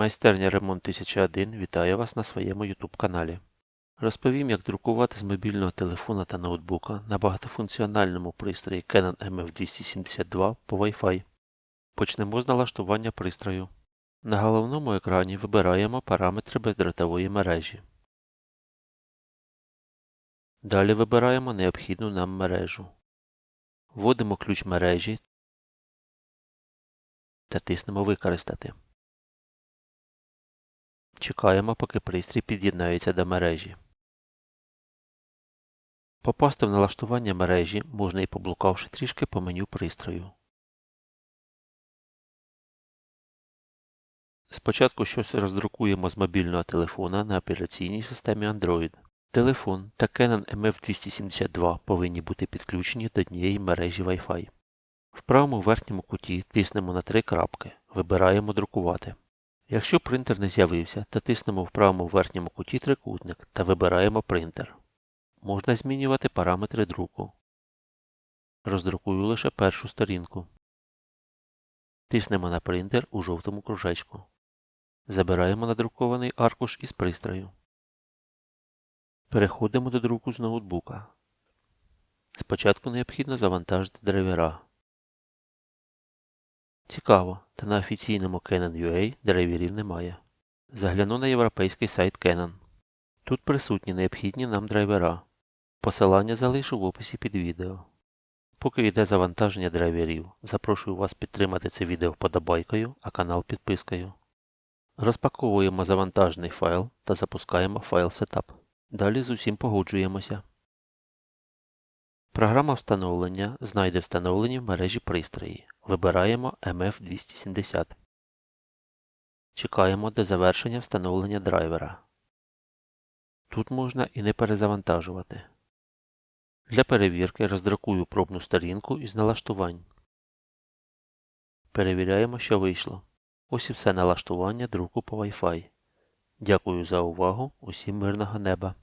Майстерня Ремонт 1001 вітає вас на своєму YouTube каналі. Розповім, як друкувати з мобільного телефона та ноутбука на багатофункціональному пристрої Canon MF272 по Wi-Fi. Почнемо з налаштування пристрою. На головному екрані вибираємо параметри бездротової мережі. Далі вибираємо необхідну нам мережу. Вводимо ключ мережі та тиснемо Використати. Чекаємо, поки пристрій під'єднається до мережі. Попасти в налаштування мережі можна і поблукавши трішки по меню пристрою. Спочатку щось роздрукуємо з мобільного телефона на операційній системі Android. Телефон та Canon MF272 повинні бути підключені до однієї мережі Wi-Fi. В правому верхньому куті тиснемо на три крапки, вибираємо Друкувати. Якщо принтер не з'явився, то тиснемо в правому верхньому куті трикутник та вибираємо принтер. Можна змінювати параметри друку. Роздрукую лише першу сторінку. Тиснемо на принтер у жовтому кружечку. Забираємо надрукований аркуш із пристрою. Переходимо до друку з ноутбука. Спочатку необхідно завантажити драйвера. Цікаво, та на офіційному Canon UA драйверів немає. Загляну на європейський сайт Canon. Тут присутні необхідні нам драйвера. Посилання залишу в описі під відео. Поки йде завантаження драйверів, запрошую вас підтримати це відео вподобайкою, а канал підпискою. Розпаковуємо завантажений файл та запускаємо файл Setup. Далі з усім погоджуємося. Програма встановлення знайде встановлені в мережі пристрої. Вибираємо MF270. Чекаємо до завершення встановлення драйвера. Тут можна і не перезавантажувати. Для перевірки роздрукую пробну сторінку із налаштувань. Перевіряємо, що вийшло. Ось і все налаштування друку по Wi-Fi. Дякую за увагу. Усім мирного неба!